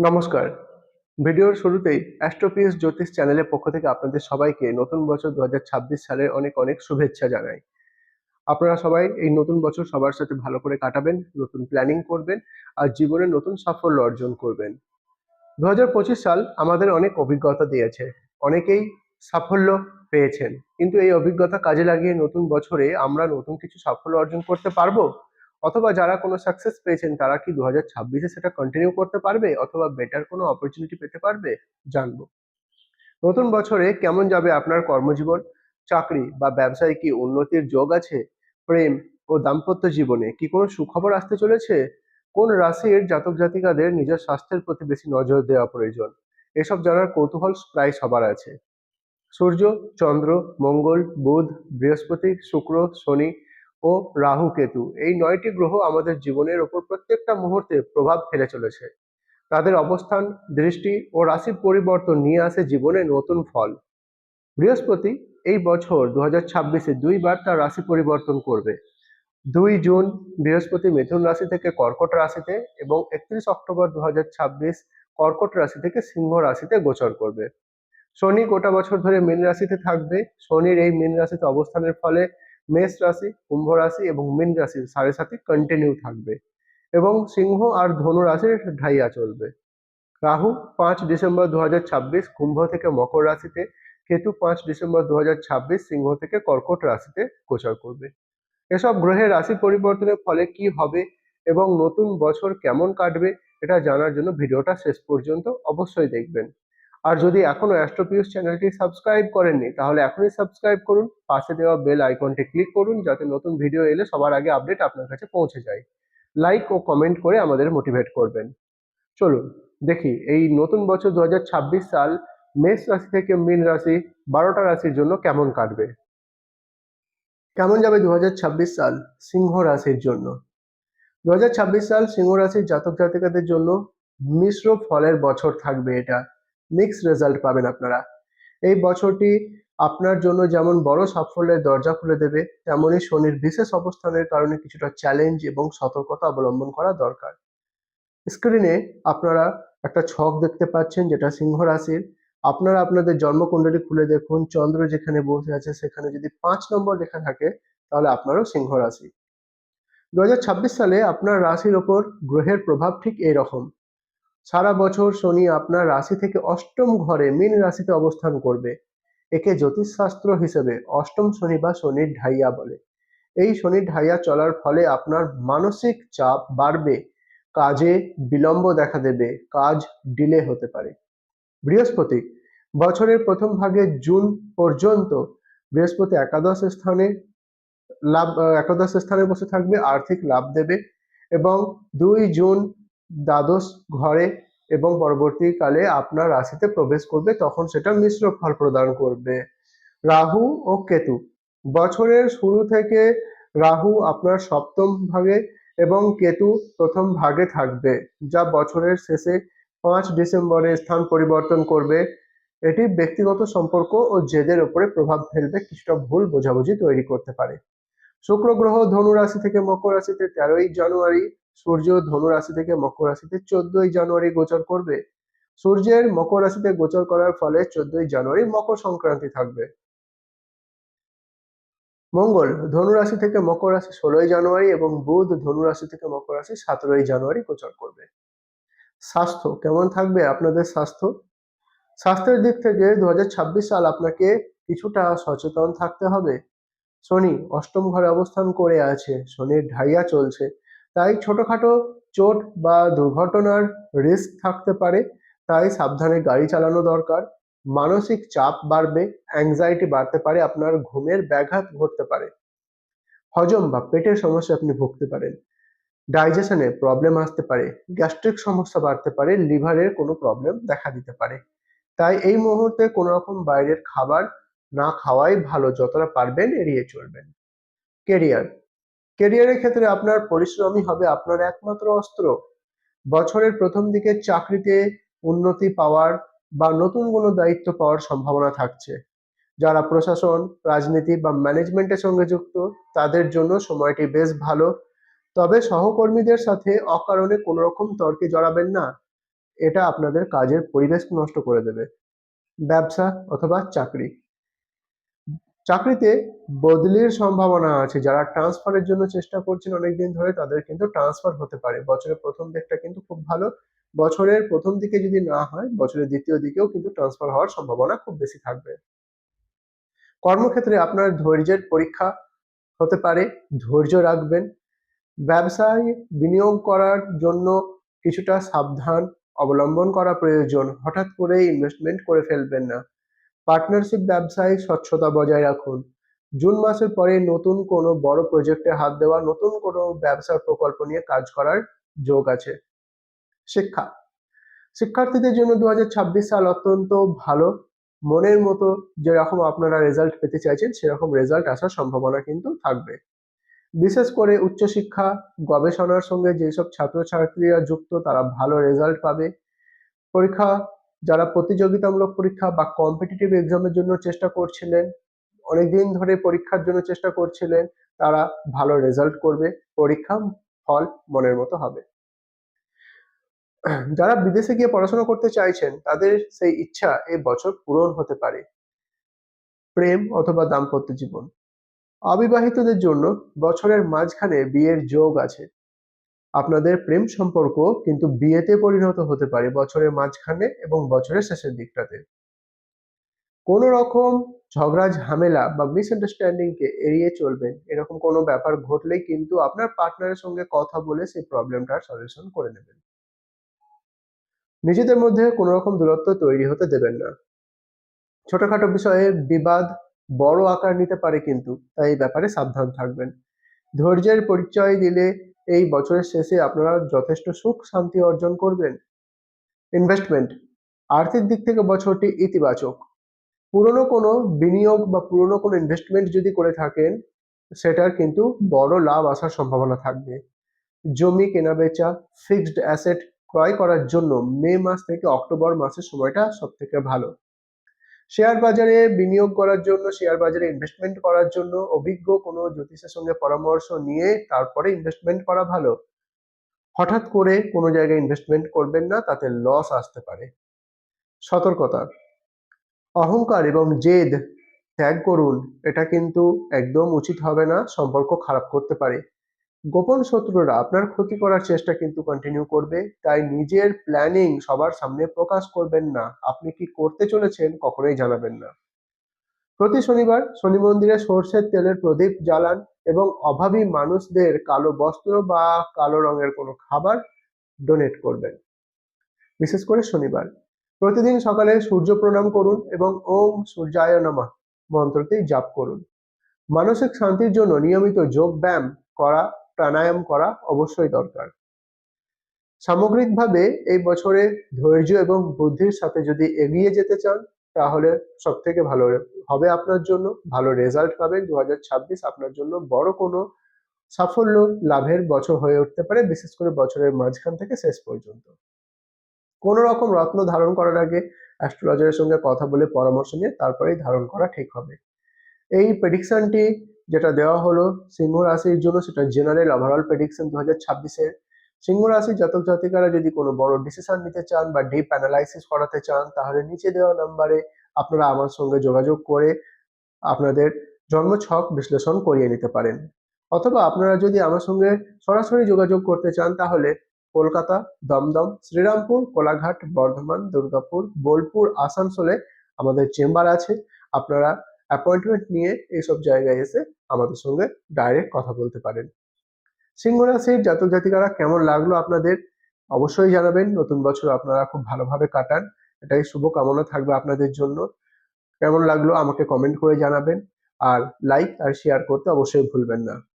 নমস্কার। ভিডিওর শুরুতেই অ্যাস্ট্রোপিএস জ্যোতিষ চ্যানেলের পক্ষ থেকে আপনাদের সবাইকে নতুন বছর দু হাজার ছাব্বিশ সালের অনেক অনেক শুভেচ্ছা জানাই। আপনারা সবাই এই নতুন বছর সবার সাথে ভালো করে কাটাবেন, নতুন প্ল্যানিং করবেন আর জীবনে নতুন সাফল্য অর্জন করবেন। দু হাজার পঁচিশ সাল আমাদের অনেক অভিজ্ঞতা দিয়েছে। অনেকেই সাফল্য পেয়েছেন। কিন্তু এই অভিজ্ঞতা কাজে লাগিয়ে নতুন বছরে আমরা নতুন কিছু সাফল্য অর্জন করতে পারব? অথবা যারা কোনো সাকসেস পেয়েছেন, তারা কি দু হাজার সেটা কন্টিনিউ করতে পারবে অথবা বেটার কোনো অপরচুনিটি পেতে পারবে? জানব। নতুন বছরে কেমন যাবে আপনার কর্মজীবন? চাকরি বা ব্যবসায় কি উন্নতির যোগ আছে? প্রেম ও দাম্পত্য জীবনে কি কোনো সুখবর আসতে চলেছে? কোন রাশির জাতক জাতিকাদের নিজের স্বাস্থ্যের প্রতি বেশি নজর দেওয়া প্রয়োজন? এসব জানার কৌতূহল প্রায় সবার আছে। সূর্য, চন্দ্র, মঙ্গল, বুধ, বৃহস্পতি, শুক্র, শনি ও রাহু কেতু। এই নয়টি গ্রহ আমাদের জীবনের ওপর প্রত্যেকটা মুহূর্তে প্রভাব ফেলে চলেছে। তাদের অবস্থান, দৃষ্টি ও রাশি পরিবর্তন নিয়ে আসে জীবনে নতুন ফল। বৃহস্পতি এই বছর দু হাজার ছাব্বিশে দুইবার তার রাশি পরিবর্তন করবে। দুই জুন বৃহস্পতি মিথুন রাশি থেকে কর্কট রাশিতে এবং একত্রিশ অক্টোবর দু হাজার ছাব্বিশ কর্কট রাশি থেকে সিংহ রাশিতে গোচর করবে। শনি গোটা বছর ধরে মীন রাশিতে থাকবে। শনির এই মীন রাশিতে অবস্থানের ফলে মেষ রাশি, কুম্ভ রাশি এবং মীন রাশির সাড়ে সাথে কন্টিনিউ থাকবে এবং সিংহ আর ধনু রাশির ঢাইয়া চলবে। রাহু পাঁচ ডিসেম্বর দু কুম্ভ থেকে মকর রাশিতে, কেতু পাঁচ ডিসেম্বর দু হাজার ছাব্বিশ, সিংহ থেকে কর্কট রাশিতে গোচর করবে। এসব গ্রহের রাশি পরিবর্তনের ফলে কি হবে এবং নতুন বছর কেমন কাটবে, এটা জানার জন্য ভিডিওটা শেষ পর্যন্ত অবশ্যই দেখবেন। আর যদি এখনও অ্যাস্ট্রোপিউস চ্যানেলটি সাবস্ক্রাইব করেননি, তাহলে এখনই সাবস্ক্রাইব করুন। পাশে দেওয়া বেল আইকনটি ক্লিক করুন, যাতে নতুন ভিডিও এলে সবার আগে আপডেট আপনার কাছে পৌঁছে যায়। লাইক ও কমেন্ট করে আমাদের মোটিভেট করবেন। চলুন, দেখি, এই নতুন বছর দু হাজার ছাব্বিশ সাল মেষ রাশি থেকে মীন রাশি, বারোটা রাশির জন্য কেমন কাটবে? কেমন যাবে দু হাজার ছাব্বিশ সাল সিংহ রাশির জন্য? দু হাজার ছাব্বিশ সাল সিংহ রাশির জাতক জাতিকাদের জন্য মিশ্র ফলের বছর থাকবে এটা। মিক্স রেজাল্ট পাবেন আপনারা। এই বছরটি আপনার জন্য যেমন বড় সাফল্যের দরজা খুলে দেবে তেমনই শনির বিশেষ অবস্থানের কারণে কিছুটা চ্যালেঞ্জ এবং সতর্কতা অবলম্বন করা দরকার। স্ক্রিনে আপনারা একটা ছক দেখতে পাচ্ছেন, যেটা সিংহ রাশির। আপনারা আপনাদের জন্মকুণ্ডলী খুলে দেখুন, চন্দ্র যেখানে বসে আছে সেখানে যদি পাঁচ নম্বর লেখা থাকে, তাহলে আপনারও সিংহ রাশি। দু হাজার ছাব্বিশ সালে আপনার রাশির ওপর গ্রহের প্রভাব ঠিক এরকম। সারা বছর শনি আপনার রাশি থেকে অষ্টম ঘরে মীন রাশিতে অবস্থান করবে। একে জ্যোতিষশাস্ত্র হিসেবে অষ্টম শনি বা শনির ঢাইয়া বলে। এই শনির ঢাইয়া চলার ফলে আপনার মানসিক চাপ বাড়বে, কাজে বিলম্ব দেখা দেবে, কাজ ডিলে হতে পারে। বৃহস্পতি, বছরের প্রথম ভাগে জুন পর্যন্ত বৃহস্পতি একাদশ স্থানে লাভ, একাদশ স্থানে বসে থাকবে, আর্থিক লাভ দেবে এবং দুই জুন দ্বাদশ ঘরে এবং পরবর্তীকালে আপনার রাশিতে প্রবেশ করবে, তখন সেটা মিশ্র ফল প্রদান করবে। রাহু ও কেতু, বছরের শুরু থেকে রাহু আপনার সপ্তম ভাগে এবং কেতু প্রথম ভাগে থাকবে, যা বছরের শেষে পাঁচ ডিসেম্বরে স্থান পরিবর্তন করবে। এটি ব্যক্তিগত সম্পর্ক ও জেদের উপরে প্রভাব ফেলবে, কিছুটা ভুল বোঝাবুঝি তৈরি করতে পারে। শুক্র গ্রহ ধনু রাশি থেকে মকর রাশিতে তেরোই জানুয়ারি সূর্য ধনু রাশি থেকে মকর রাশিতে চোদ্দই জানুয়ারি গোচর করবে। সূর্যের মকর রাশিতে গোচর করার ফলে চোদ্দই জানুয়ারি মকর সংক্রান্তি থাকবে। মঙ্গল ধনু রাশি থেকে মকর রাশি ষোলোই জানুয়ারি এবং বুধ ধনু রাশি থেকে মকর রাশি সতেরোই জানুয়ারি গোচর করবে। স্বাস্থ্য, কেমন থাকবে আপনাদের স্বাস্থ্য? স্বাস্থ্যের দিক থেকে দু হাজার ছাব্বিশ সাল আপনাকে কিছুটা সচেতন থাকতে হবে। শনি অষ্টম ঘরে অবস্থান করে আছে। শনির ঢাইয়া চলছে। তাই ছোটখাটো চোট বা দুর্ঘটনার রিস্ক থাকতে পারে, তাই সাবধানে গাড়ি চালানো দরকার। মানসিক চাপ বাড়বে অ্যাংজাইটি বাড়তে পারে, আপনার ঘুমের ব্যাঘাত ঘটতে পারে। হজম বা পেটের সমস্যা আপনি ভুগতে পারেন। ডাইজেশনে প্রবলেম আসতে পারে গ্যাস্ট্রিক সমস্যা বাড়তে পারে লিভারের কোনো প্রবলেম দেখা দিতে পারে। তাই এই মুহূর্তে কোনো রকম বাইরের খাবার না খাওয়াই ভালো, যতটা পারবেন এড়িয়ে চলবেন। কেরিয়ার কেরিয়ারের ক্ষেত্রে আপনার পরিশ্রমই হবে আপনার একমাত্র অস্ত্র। বছরের প্রথম দিকে চাকরিতে উন্নতি পাওয়ার বা নতুন কোনো দায়িত্ব পাওয়ার সম্ভাবনা থাকছে। যারা প্রশাসন, রাজনীতি বা ম্যানেজমেন্টের সঙ্গে যুক্ত, তাদের জন্য সময়টি বেশ ভালো। তবে সহকর্মীদের সাথে অকারণে কোনো রকম তর্কে জড়াবেন না। এটা আপনাদের কাজের পরিবেশ নষ্ট করে দেবে। ব্যবসা অথবা চাকরি। চাকরিতে বদলির সম্ভাবনা আছে। যারা ট্রান্সফারের জন্য চেষ্টা করছেন অনেকদিন ধরে, তাদের কিন্তু ট্রান্সফার হতে পারে। বছরের প্রথম দিকটা কিন্তু খুব ভালো। বছরের প্রথম দিকে যদি না হয়, বছরের দ্বিতীয় দিকেও কিন্তু ট্রান্সফার হওয়ার সম্ভাবনা খুব বেশি থাকবে। কর্মক্ষেত্রে আপনার ধৈর্যের পরীক্ষা হতে পারে, ধৈর্য রাখবেন। ব্যবসায় বিনিয়োগ করার জন্য কিছুটা সাবধান অবলম্বন করা প্রয়োজন। হঠাৎ করে ইনভেস্টমেন্ট করে ফেলবেন না। পার্টনারশিপ ব্যবসায় স্বচ্ছতা বজায় রাখুন। জুন মাসের পরে নতুন কোনো বড় প্রজেক্টে হাত দেওয়া, নতুন কোনো ব্যবসার প্রকল্প নিয়ে কাজ করার যোগ আছে। শিক্ষা। শিক্ষার্থীদের জন্য দুহাজার ছাব্বিশ সাল অত্যন্ত ভালো। মনের মতো যেরকম আপনারা রেজাল্ট পেতে চাইছেন, সেরকম রেজাল্ট আসার সম্ভাবনা কিন্তু থাকবে। বিশেষ করে উচ্চশিক্ষা, গবেষণার সঙ্গে যেসব ছাত্রছাত্রীরা যুক্ত, তারা ভালো রেজাল্ট পাবে। পরীক্ষা যারা প্রতিযোগিতামূলক পরীক্ষা বা কম্পিটিটিভ এক্সামের জন্য চেষ্টা করছিলেন, অনেকদিন ধরে পরীক্ষার জন্য চেষ্টা করছিলেন, তারা ভালো রেজাল্ট করবে, পরীক্ষা ফল মনের মতো হবে। যারা বিদেশে গিয়ে পড়াশোনা করতে চাইছেন, তাদের সেই ইচ্ছা এ বছর পূরণ হতে পারে। প্রেম অথবা দাম্পত্য জীবন। অবিবাহিতদের জন্য বছরের মাঝখানে বিয়ের যোগ আছে। আপনাদের প্রেম সম্পর্ক কিন্তু বিয়েতে পরিণত হতে পারে বছরের মাঝখানে এবং বছরের শেষের দিকটাতে। কোনো রকম ঝগড়া, ঝামেলা বা মিসআন্ডারস্ট্যান্ডিং কে এড়িয়ে চলবেন। এরকম কোনো ব্যাপার ঘটলেই কিন্তু আপনার পার্টনারের সঙ্গে কথা বলে সেই প্রবলেমটার সলিউশন করে নেবেন। নিজেদের মধ্যে কোনো রকম দূরত্ব তৈরি হতে দেবেন না। ছোটখাটো বিষয়ে বিবাদ বড় আকার নিতে পারে কিন্তু, তাই এই ব্যাপারে সাবধান থাকবেন। ধৈর্যের পরিচয় দিলে এই বছরের শেষে আপনারা যথেষ্ট সুখ, শান্তি অর্জন করবেন। ইনভেস্টমেন্ট আর্থিক দিক থেকে বছরটি ইতিবাচক। পুরনো কোনো বিনিয়োগ বা পুরনো কোনো ইনভেস্টমেন্ট যদি করে থাকেন, সেটার কিন্তু বড় লাভ আসার সম্ভাবনা থাকবে। জমি কেনাবেচা ফিক্সড অ্যাসেট ক্রয় করার জন্য মে মাস থেকে অক্টোবর মাসের সময়টা সব থেকে ভালো। শেয়ার বাজারে বিনিয়োগ করার জন্য শেয়ার বাজারে ইনভেস্টমেন্ট করার জন্য অভিজ্ঞ কোনো জ্যোতিষের সঙ্গে পরামর্শ নিয়ে তারপরে ইনভেস্টমেন্ট করা ভালো। হঠাৎ করে কোনো জায়গায় ইনভেস্টমেন্ট করবেন না, তাতে লস আসতে পারে। সতর্কতা। অহংকার এবং জেদ ত্যাগ করুন, এটা কিন্তু একদম উচিত হবে না, সম্পর্ক খারাপ করতে পারে। গোপন শত্রুরা আপনার ক্ষতি করার চেষ্টা কিন্তু কন্টিনিউ করবে, তাই নিজের প্ল্যানিং সবার সামনে প্রকাশ করবেন না। আপনি কি করতে চলেছেন কখনোই জানাবেন না। প্রতি শনিবার শনি মন্দিরে সর্ষের তেলের প্রদীপ জ্বালান এবং অভাবী মানুষদের কালো বস্ত্র বা কালো রঙের কোনো খাবার ডোনেট করবেন। বিশেষ করে শনিবার। প্রতিদিন সকালে সূর্য প্রণাম করুন এবং ওম সূর্যায় নমঃ মন্ত্রটি জাপ করুন। মানসিক শান্তির জন্য নিয়মিত যোগ ব্যায়াম করা প্রাণায়াম করা অবশ্যই দরকার। সামগ্রিকভাবে এই বছরে ধৈর্য এবং বুদ্ধির সাথে যদি এগিয়ে যেতে চান, তাহলে সব থেকে ভালো হবে আপনার জন্য, ভালো রেজাল্ট পাবেন। দু আপনার জন্য বড় কোনো সাফল্য লাভের বছর হয়ে উঠতে পারে, বিশেষ করে বছরের মাঝখান থেকে শেষ পর্যন্ত। কোন রকম রত্ন ধারণ করার আগে অ্যাস্ট্রোলজারের সঙ্গে কথা বলে পরামর্শ নিয়ে তারপরেই ধারণ করা ঠিক হবে। এই প্রেডিকশনটি যেটা দেওয়া হলো সিংহ রাশির জন্য সেটা জেনারেল ওভারঅল প্রেডিকশন দু হাজার ছাব্বিশের। সিংহ রাশির জাতক জাতিকারা যদি কোনো বড় ডিসিশন নিতে চান বা ডিপ অ্যানালাইসিস করাতে চান, তাহলে নিচে দেওয়া নাম্বারে আপনারা আমার সঙ্গে যোগাযোগ করে আপনাদের জন্মছক বিশ্লেষণ করিয়ে নিতে পারেন। অথবা আপনারা যদি আমার সঙ্গে সরাসরি যোগাযোগ করতে চান, তাহলে কলকাতা, দমদম, শ্রীরামপুর, কোলাঘাট, বর্ধমান, দুর্গাপুর, বোলপুর, আসানসোলে আমাদের চেম্বার আছে। আপনারা অ্যাপয়েন্টমেন্ট নিয়ে এইসব জায়গায় এসে আমাদের সঙ্গে ডাইরেক্ট কথা বলতে পারেন। সিংহ রাশির জাতক জাতিকারা কেমন লাগল আপনাদের? অবশ্যই জানাবেন। নতুন বছর আপনারা খুব ভালোভাবে কাটান। এটাই শুভ কামনা থাকবে আপনাদের জন্য। কেমন লাগল আমাকে কমেন্ট করে জানাবেন। আর লাইক আর শেয়ার করতে অবশ্যই ভুলবেন না।